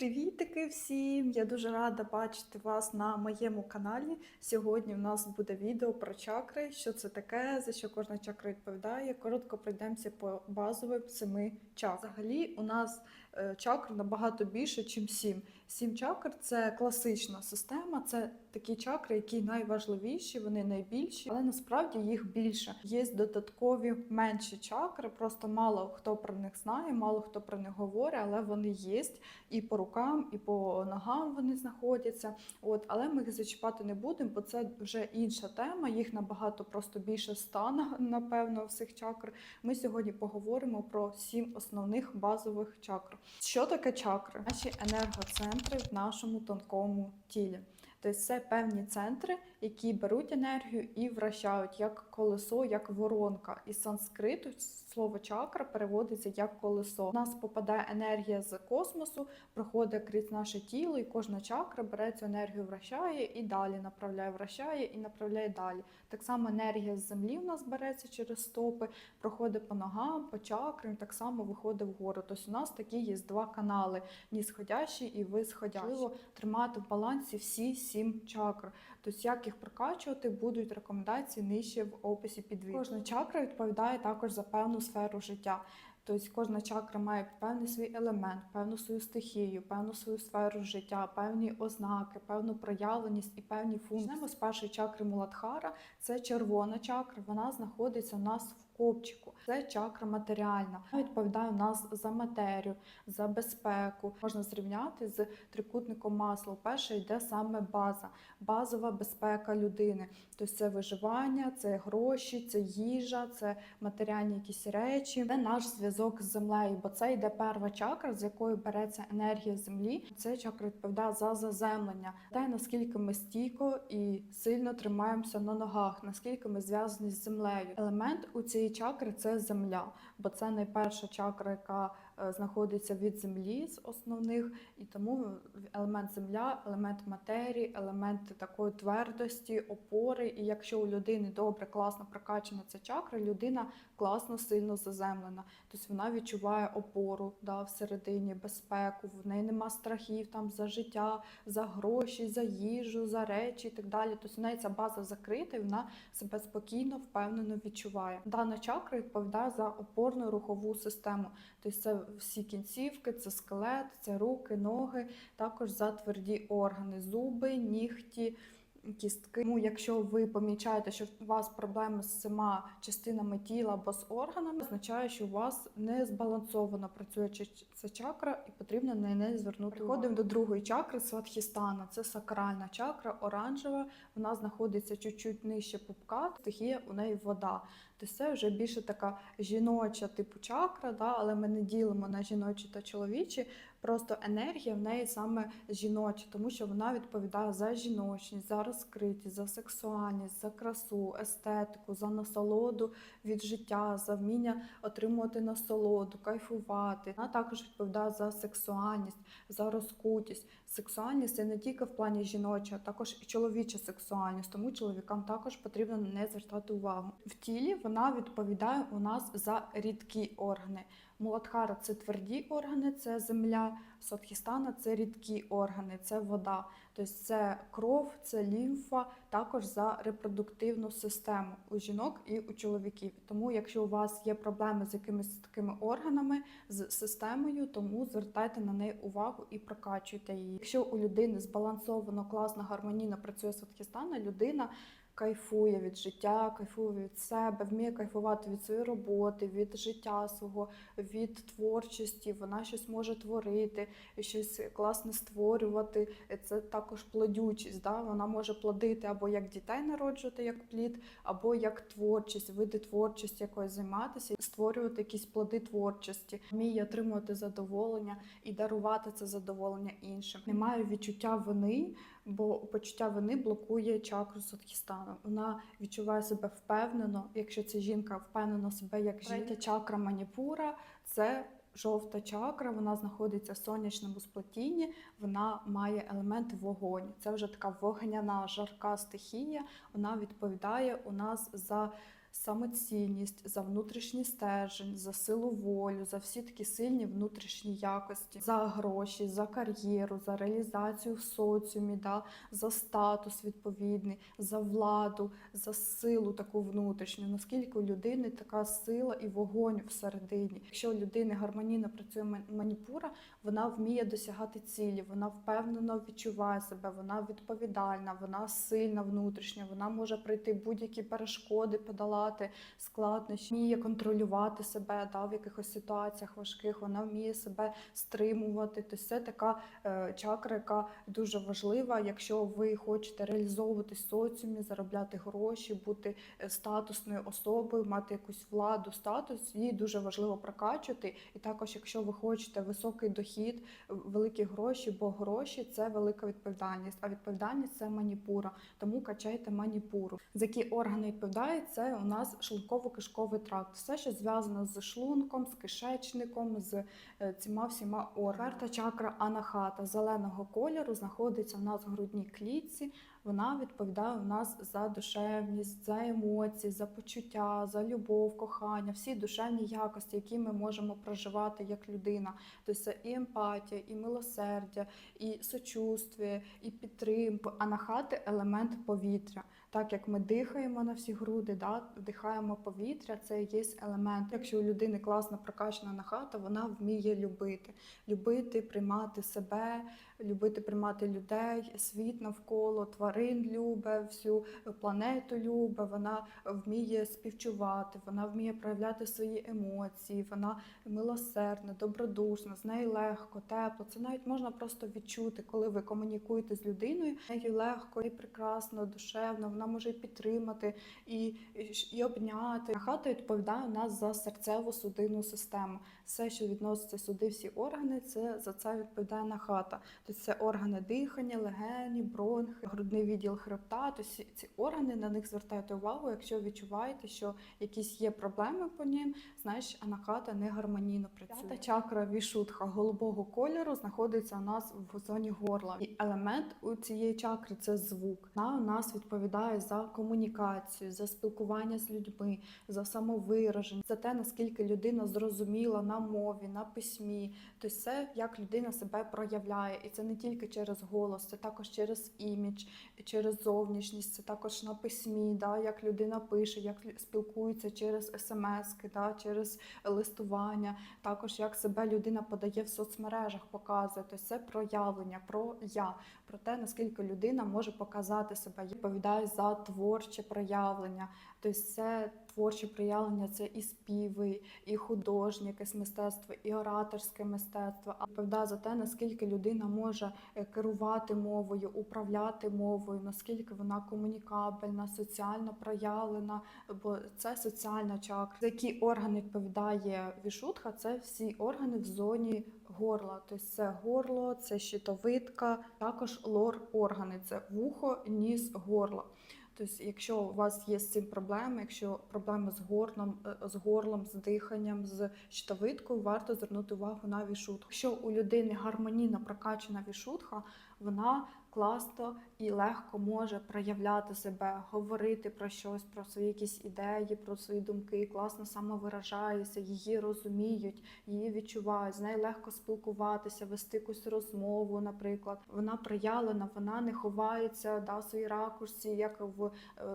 Привітики всім! Я дуже рада бачити вас на моєму каналі. Сьогодні в нас буде відео про чакри, що це таке, за що кожна чакра відповідає. Коротко пройдемося по базовим семи чакрам. Взагалі, у нас чакр набагато більше, ніж сім. Сім чакр це класична система, це такі чакри, які найважливіші, вони найбільші, але насправді їх більше. Є додаткові менші чакри, просто мало хто про них знає, мало хто про них говорить, але вони є і по рукам, і по ногам вони знаходяться. От, але ми їх зачіпати не будемо, бо це вже інша тема. Їх набагато просто більше стане, напевно, всіх чакр. Ми сьогодні поговоримо про сім основних базових чакр. Що таке чакри? Наші енергоцентри в нашому тонкому тілі. Тобто це певні центри, які беруть енергію і вращають як колесо, як воронка. Із санскриту слово чакра переводиться як колесо. У нас попадає енергія з космосу, проходить крізь наше тіло, і кожна чакра бере цю енергію, вращає і далі направляє, вращає і направляє далі. Так само енергія з землі в нас береться через стопи, проходить по ногам, по чакрам, так само виходить вгору. Тобто у нас такі є два канали: нісходящий і висходящий. Важливо тримати в балансі всі сім чакр. Тобто, як їх прокачувати, будуть рекомендації нижче в описі під відео. Кожна чакра відповідає також за певну сферу життя. Тобто кожна чакра має певний свій елемент, певну свою стихію, певну свою сферу життя, певні ознаки, певну проявленість і певні функції. Почнемо з першої чакри Муладхара. Це червона чакра. Вона знаходиться у нас в копчику. Це чакра матеріальна. Відповідає у нас за матерію, за безпеку. Можна зрівняти з трикутником масла. Перше йде саме база, базова безпека людини. Тобто це виживання, це гроші, це їжа, це матеріальні якісь речі. Це наш зв'язок з землею, бо це йде перша чакра, з якої береться енергія землі. Це чакра відповідає за заземлення. Те, наскільки ми стійко і сильно тримаємося на ногах, наскільки ми зв'язані з землею. Елемент у цієї чакри це земля, бо це найперша чакра, яка знаходиться від землі з основних, і тому елемент земля, елемент матерії, елемент такої твердості, опори. І якщо у людини добре, класно прокачана ця чакра, людина класно, сильно заземлена. Тобто вона відчуває опору да, всередині, безпеку, в неї нема страхів там за життя, за гроші, за їжу, за речі і так далі. Тобто в неї ця база закрита, і вона себе спокійно, впевнено відчуває. Дана чакра відповідає за опорну рухову систему. Тобто це всі кінцівки, це скелет, це руки, ноги, також за тверді органи, зуби, нігті. Кістки, ну, якщо ви помічаєте, що у вас проблеми з цими частинами тіла або з органами, означає, що у вас не збалансовано працює ця чакра, і потрібно на неї звернути. Переходимо до другої чакри Сватхістана. Це сакральна чакра, оранжева. Вона знаходиться чуть-чуть нижче пупка. Стихія у неї вода. Тобто це вже більше така жіноча типу чакра, да? але ми не ділимо на жіночі та чоловічі. Просто енергія в неї саме жіноча, тому що вона відповідає за жіночність, за розкритість, за сексуальність, за красу, естетику, за насолоду від життя, за вміння отримувати насолоду, кайфувати. Вона також відповідає за сексуальність, за розкутість. Сексуальність це не тільки в плані жіноча, а також і чоловіча сексуальність, тому чоловікам також потрібно неї звертати увагу. В тілі вона відповідає у нас за рідкі органи. Муладхара це тверді органи, це земля, Сотхістана це рідкі органи, це вода. Тобто це кров, це лімфа, також за репродуктивну систему у жінок і у чоловіків. Тому, якщо у вас є проблеми з якимись такими органами, з системою, тому звертайте на неї увагу і прокачуйте її. Якщо у людини збалансовано, класно, гармонійно працює Сотхістана, людина кайфує від життя, кайфує від себе, вміє кайфувати від своєї роботи, від життя свого, від творчості. Вона щось може творити, щось класне створювати. Це також плодючість. Да? Вона може плодити або як дітей народжувати, як плід, або як творчість, види творчості якоїсь займатися, створювати якісь плоди творчості, вміє отримувати задоволення і дарувати це задоволення іншим. Немає відчуття вини, бо почуття вини блокує чакру Садхістану. Вона відчуває себе впевнено, якщо це жінка впевнено себе як жінка. Третя чакра маніпура це. Жовта чакра, вона знаходиться в сонячному сплетінні, вона має елемент вогонь. Це вже така вогняна жарка стихія. Вона відповідає у нас за самоцінність, за внутрішній стержень, за силу волю, за всі такі сильні внутрішні якості, за гроші, за кар'єру, за реалізацію в соціумі, да, за статус відповідний, за владу, за силу таку внутрішню. Наскільки у людини така сила і вогонь всередині. Якщо у людини гармонійно працює маніпура, вона вміє досягати цілі, вона впевнено відчуває себе, вона відповідальна, вона сильна внутрішня, вона може пройти будь-які перешкоди, подолати складнощі, вміє контролювати себе да, в якихось ситуаціях важких, вона вміє себе стримувати. Тобто це така е, чакра, яка дуже важлива, якщо ви хочете реалізовуватись соціумі, заробляти гроші, бути е, статусною особою, мати якусь владу, статус, її дуже важливо прокачувати. І також, якщо ви хочете високий дохід, великі гроші, бо гроші це велика відповідальність, а відповідальність це маніпура. Тому качайте маніпуру. За які органи відповідають, це у нас шлунково-кишковий тракт. Все, що зв'язано з шлунком, з кишечником, з е, цими всіма органами. Перта чакра анахата зеленого кольору знаходиться у нас в грудній клітці. Вона відповідає у нас за душевність, за емоції, за почуття, за любов, кохання, всі душевні якості, які ми можемо проживати як людина. Тобто це і емпатія, і милосердя, і сочувствие, і підтримка. Анахати елемент повітря. Так як ми дихаємо на всі груди, да, вдихаємо повітря, це є елемент. Якщо у людини класно прокачана анахата, вона вміє любити, любити, приймати себе, любити приймати людей, світ навколо, тварин любе, всю планету любе. Вона вміє співчувати, вона вміє проявляти свої емоції, вона милосердна, добродушна, з нею легко, тепло. Це навіть можна просто відчути, коли ви комунікуєте з людиною. нею легко і прекрасно, душевно. Вона може підтримати і, і, обняти. Хата відповідає нас за серцеву судинну систему. Все, що відноситься сюди, всі органи, це за це відповідає нахата. Тобто це органи дихання, легені, бронхи, грудний відділ хребта. Тобто ці- органи на них звертайте увагу, якщо відчуваєте, що якісь є проблеми по ним, значить анахата не гармонійно працює. П'ята чакра вішутха голубого кольору знаходиться у нас в зоні горла. І елемент у цієї чакри це звук. Вона у нас відповідає за комунікацію, за спілкування з людьми, за самовираження, за те, наскільки людина зрозуміла на мові, на письмі. Тобто це як людина себе проявляє. І це не тільки через голос, це також через імідж, через зовнішність, це також на письмі, да, як людина пише, як спілкується через смски, да, через листування, також як себе людина подає в соцмережах, показує. Тобто це проявлення, про я, про те, наскільки людина може показати себе. Відповідає за творче проявлення. Тобто це творче проявлення, це і співи, і художнє якесь мистецтво, і ораторське мистецтво. А відповідає за те, наскільки людина може е, керувати мовою, управляти мовою, наскільки вона комунікабельна, соціально проявлена, бо це соціальна чакра. За які органи відповідає вішутха, це всі органи в зоні горла. Тобто це горло, це щитовидка, також лор органи, це вухо, ніс, горло. Тобто, якщо у вас є з цим проблеми, якщо проблеми з горлом, е, з горлом, з диханням, з щитовидкою, варто звернути увагу на вішутку. Якщо у людини гармонійно прокачана вішутха, вона класно і легко може проявляти себе, говорити про щось, про свої якісь ідеї, про свої думки, класно самовиражається, її розуміють, її відчувають, з нею легко спілкуватися, вести якусь розмову, наприклад. Вона проявлена, вона не ховається да, в своїй ракурсі, як в е,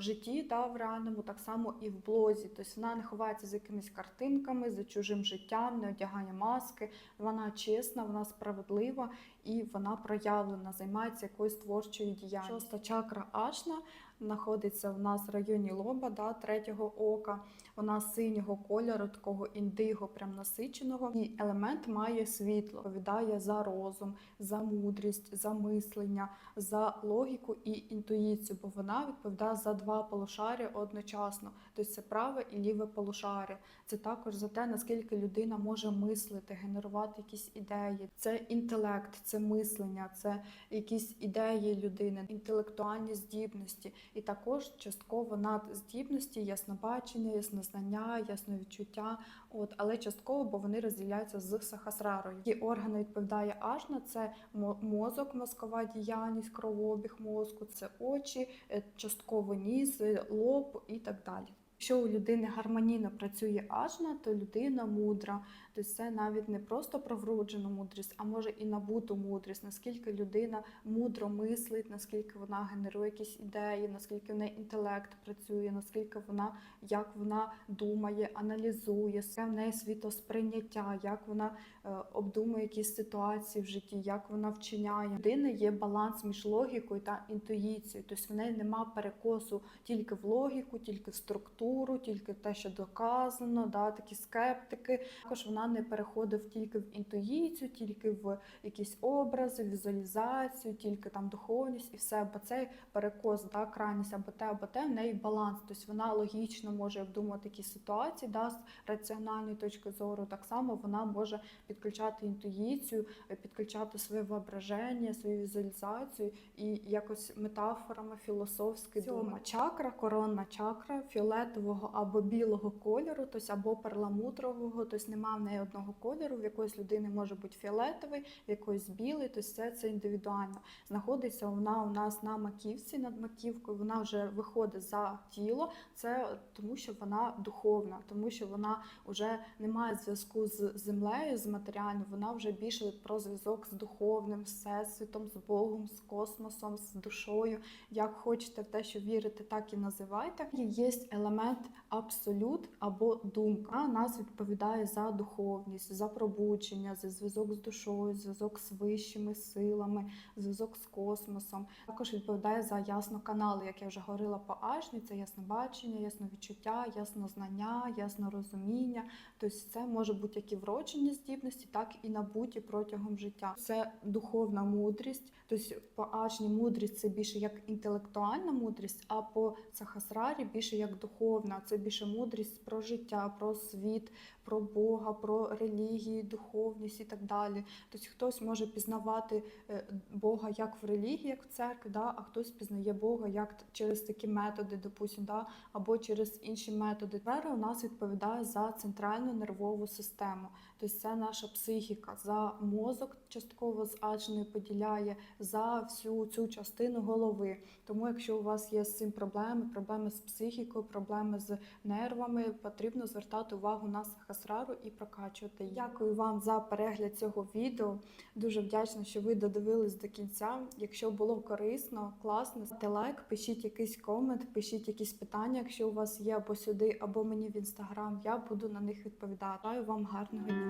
житті, да, в реальному, так само і в блозі. Тобто вона не ховається за якимись картинками, за чужим життям, не одягає маски. Вона чесна, вона справедлива і вона проявлена, займається якоюсь творчою діяльністю. Шоста чакра ашна знаходиться в нас в районі лоба, да, третього ока. Вона синього кольору, такого індиго, прям насиченого. І елемент має світло, відповідає за розум, за мудрість, за мислення, за логіку і інтуїцію, бо вона відповідає за два полушаря одночасно. Тобто це праве і ліве полушаря. Це також за те, наскільки людина може мислити, генерувати якісь ідеї. Це інтелект, це мислення, це якісь ідеї людини, інтелектуальні здібності, і також частково надздібності, яснобачення, яснознання, ясновідчуття. От, але частково, бо вони розділяються з сахасрарою. Які органи відповідає ажна, це мо- мозок, мозкова діяльність, кровообіг мозку, це очі, е, частково ніс, е, лоб і так далі. Якщо у людини гармонійно працює ажна, то людина мудра. Тобто це навіть не просто про вроджену мудрість, а може і набуту мудрість, наскільки людина мудро мислить, наскільки вона генерує якісь ідеї, наскільки в неї інтелект працює, наскільки вона як вона думає, аналізує, яке в неї світосприйняття, як вона е, обдумує якісь ситуації в житті, як вона вчиняє. Людини є баланс між логікою та інтуїцією. Тобто в неї нема перекосу тільки в логіку, тільки в структуру, тільки в те, що доказано, да, такі скептики. Також вона не переходить тільки в інтуїцію, тільки в якісь образи, візуалізацію, тільки там духовність і все. Бо цей перекос, да, крайність або те, або те, в неї баланс. Тобто вона логічно може обдумати якісь ситуації, да, з раціональної точки зору. Так само вона може підключати інтуїцію, е, підключати своє воображення, свою візуалізацію і якось метафорами філософськи Сьома чакра, коронна чакра фіолетового або білого кольору, тобто або перламутрового, тобто немає в неї одного кольору. В якоїсь людини може бути фіолетовий, в якоїсь білий, тобто все це індивідуально. Знаходиться вона у нас на маківці над маківкою. Вона вже виходить за тіло. Це тому, що вона духовна, тому що вона вже не має зв'язку з землею, з матеріальним. Вона вже більше про зв'язок з духовним, всесвітом, з Богом, з космосом, з душою. Як хочете в те, що вірите, так і називайте. Є елемент абсолют або думка. Нас відповідає за духовність, за пробудження, за зв'язок з душою, зв'язок з вищими силами, зв'язок з космосом. Також відповідає за ясноканали, як я вже говорила по Ашні, це яснобачення, ясновідчуття, яснознання, яснорозуміння. Тобто це може бути як і вроджені здібності, так і набуті протягом життя. Це духовна мудрість. Тобто по Ашні мудрість це більше як інтелектуальна мудрість, а по Сахасрарі більше як духовна. Це більше мудрість про життя, про світ, про Бога, про релігії, духовність і так далі. Тобто хтось може пізнавати е, Бога як в релігії, як в церкві, да? а хтось пізнає Бога як через такі методи, допустим, да? або через інші методи. Вера у нас відповідає за центральну нервову систему. Тобто це наша психіка, за мозок частково з аджною поділяє за всю цю частину голови. Тому, якщо у вас є з цим проблеми, проблеми з психікою, проблеми з нервами, потрібно звертати увагу на сахасрару і прокачувати. Дякую вам за перегляд цього відео. Дуже вдячна, що ви додивились до кінця. Якщо було корисно, класно, ставте лайк, пишіть якийсь комент, пишіть якісь питання, якщо у вас є або сюди, або мені в інстаграм. Я буду на них відповідати. Бажаю вам гарного дня.